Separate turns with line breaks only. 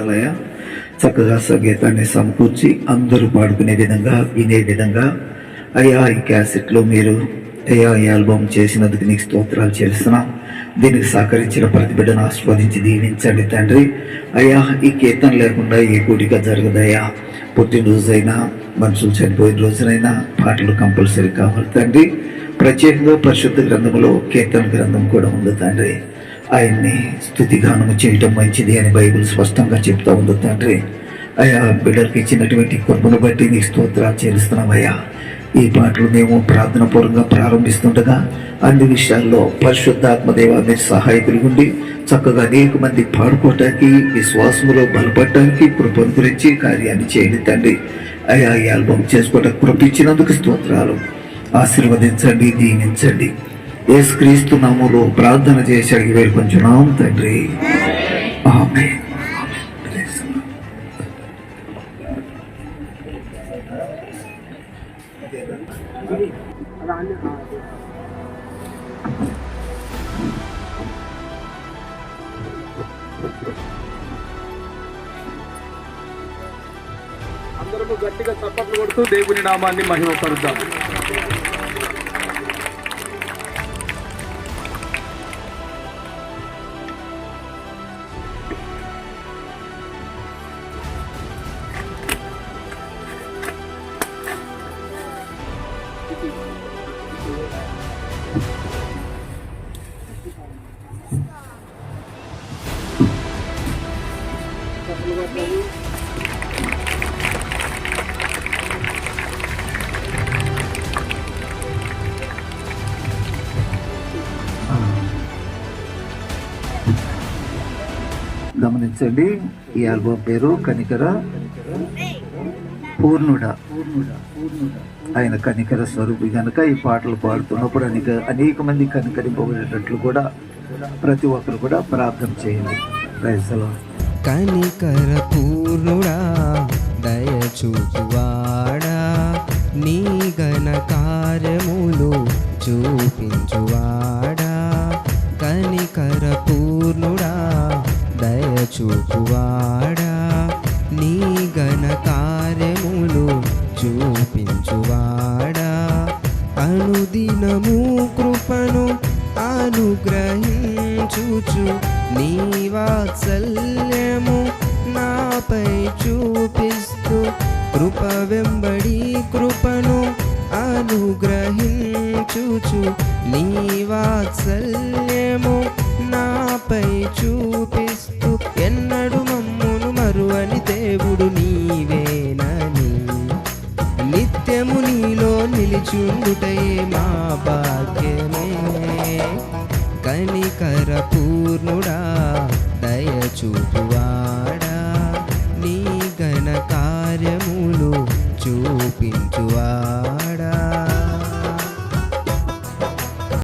అలయ చక్కగా సంగీతాన్ని సమకూర్చి అందరూ పాడుకునే విధంగా వినే విధంగా అయ్యా ఈ క్యాసెట్లో మీరు అయ్యా ఈ ఆల్బమ్ చేసినందుకు నీకు స్తోత్రాలు చేస్తున్నాం. దీనికి సహకరించిన ప్రతి బిడ్డను ఆస్వాదించి దీవించండి తండ్రి. అయ్యా ఈ కీర్తన లేకుండా ఏ కూడిక జరగదయ్యా. పుట్టినరోజైనా మనుషులు చనిపోయిన రోజునైనా పాటలు కంపల్సరీ కావాలి తండ్రి. ప్రత్యేకంగా పరిశుద్ధ గ్రంథంలో కీర్తన గ్రంథం కూడా ఉంది తండ్రి. ఆయన్ని స్థుతిగానము చేయటం మంచిది అని బైబిల్ స్పష్టంగా చెప్తా ఉంది తండ్రి. అయ్యా బిడ్డలకు ఇచ్చినటువంటి కృపను బట్టి నీ స్తోత్రాలు చేరుస్తున్నామయ్యా ఈ పాటలు మేము ప్రార్థన పూర్వకంగా ప్రారంభిస్తుండగా అన్ని విషయాల్లో పరిశుద్ధాత్మదేవ మీరు సహాయకులు ఉండి చక్కగా అనేక మంది పాడుకోవటానికి విశ్వాసములో బలపడటానికి కృపను గురించి కార్యాన్ని చేయండి తండ్రి. అయ్యా ఈ ఆల్బమ్ చేసుకోవటం కృపించినందుకు స్తోత్రాలు. ఆశీర్వదించండి దీవించండి. యేసుక్రీస్తు నామములో ప్రార్థన చేసి అడిగి వేడుకొంచున్నాం తండ్రి. ఆమె
అందరము గట్టిగా చప్పట్లు కొడుతూ దేవుని నామాన్ని మహిమపరుద్దాం.
గమనించండి ఈ ఆల్బమ్ పేరు కనికర పూర్ణుడ. ఆయన కనికర స్వరూపి గనక ఈ పాటలు పాడుతున్నప్పుడు అనేక అనేక మంది కనికరింపబడేటట్లు కూడా ప్రతి ఒక్కరు కూడా ప్రార్థన చేయండి. రైసలో
కనికర పూర్ణుడా దయ చూపువాడా కనికర దయచూపువాడా. దయ చూపువాడా నీ గణ కార్యములు చూపించువాడా. అనుదినము కృపను అనుగ్రహించుచు నీ వాత్సల్యము నాపై చూపిస్తూ కృప వెంబడి కృపను అనుగ్రహించుచు నీ వాత్సల్యము నాపై చూపిస్తూ ఎన్నడు మమ్మును మరువని దేవుడు నీవేనని. నిత్యము నీలో నిలిచుండుటే మా భాగ్యమే. కనికర పూర్ణుడా దయచూపువాడా. నీ ఘన కార్యములు చూపించువాడా.